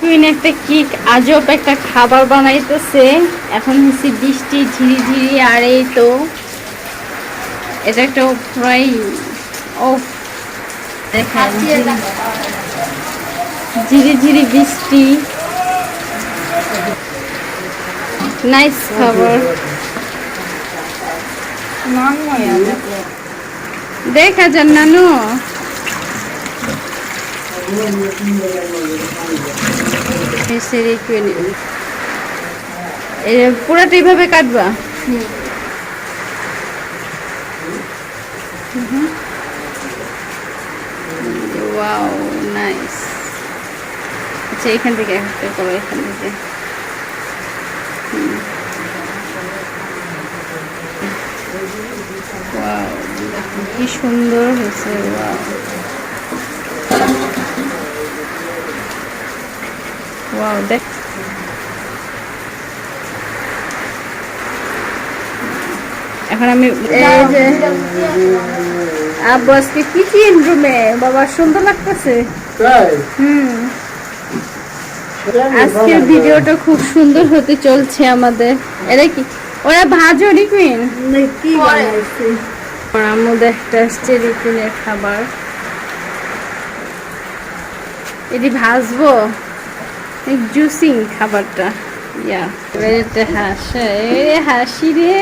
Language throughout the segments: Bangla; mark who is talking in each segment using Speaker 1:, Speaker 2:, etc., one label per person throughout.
Speaker 1: কুইন একটা কি আজব একটা খাবার বানাইতেছে? এখন হচ্ছে বৃষ্টি ঝিরি ঝিরি আর এই তো এটা একটা ও দেখেন। ঝিরি ঝিরি বৃষ্টি। নাইস খাবার। দেখা যান নানু। পুরাটা এইভাবে কাটবা? ওয়াও নাইস আচ্ছা এখান থেকে একটা করো, এখান থেকে। কি সুন্দর হয়েছে ওয়াও ওয়াও দেখ। এখন আমি আব্বু আজকে কিচেন রুমে বাবা সুন্দর লাগতেছে। হুম। আজকের ভিডিওটা খুব সুন্দর হতে চলছে আমাদের। এটা কি? ওরা ভাজো রিকুইন একটা আসছে রিকুইনের খাবার। এটি ভাজবো? খাবারটা। ইয়া হাসে হাসি রে।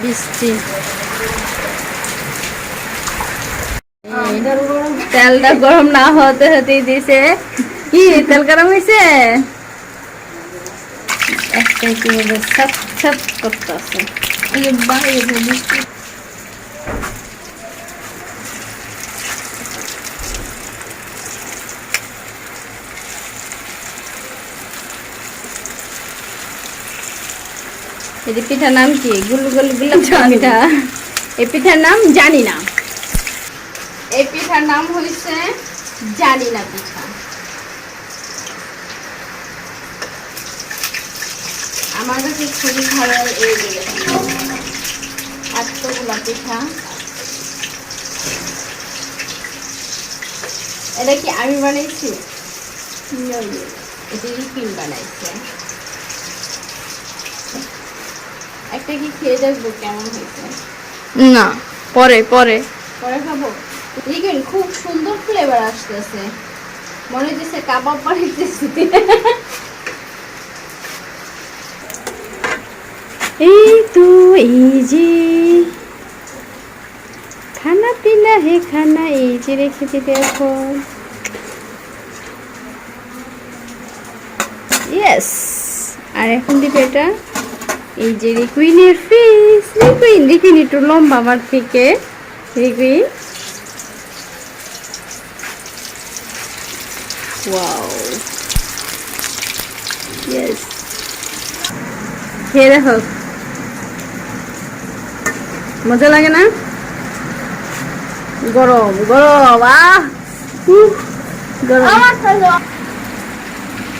Speaker 1: বৃষ্টি। তেলটা গরম না হতে হতেই দিছে। কি, তেল গরম হয়েছে একটা কি সব সব
Speaker 2: যে বাইরে বৃষ্টি।
Speaker 1: এই যে পিঠার নাম কি? গুল গুল গুলাব পিঠা। এই পিঠার নাম জানি না। এই পিঠার নাম হয়েছে জানি না পিঠা। আমার কাছে খুবই ভালো এই এতগুলা পিঠা। এটা কি আমি বানাইছি? এটা রিপিন বানাইছে? একটা কি খেয়ে দেখব? কেমন হয়েছে?
Speaker 2: না পরে পরে।
Speaker 1: পরে খাব? দেখেন খুব সুন্দর ফ্লেভার আসতেছে। মনে হচ্ছে কাবাব বানাইতেছি। এই তো এই যে। খানা পিনা হে খানা এই যে রেখেছি দেখো ইয়েস আর এখন দিবে এটা? এই যে রিকুইনের ফিস রিকুইন রিকুইন একটু লম্বা আমার থেকে। রিকুইন ওয়াও ইয়েস খেয়ে দেখো। মজা লাগে না? গরম গরম আহ! গরম।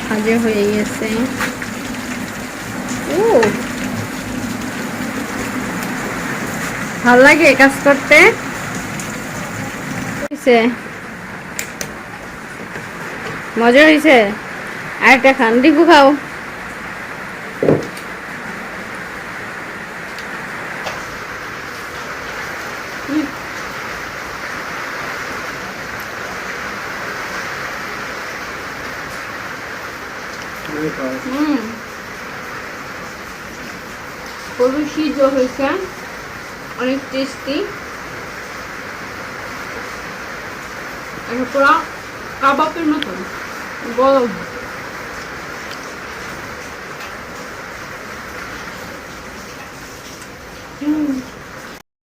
Speaker 1: হাজির হয়ে গেছে। ভালো লাগে কাজ করতে? হইছে। মজা হয়েছে আরেকটা খান ডিগু খাও। হুম। গরু সিদ্ধ হয়েছে অনেক টেস্টি এটা পুরো কাবাবের মতন। গরম।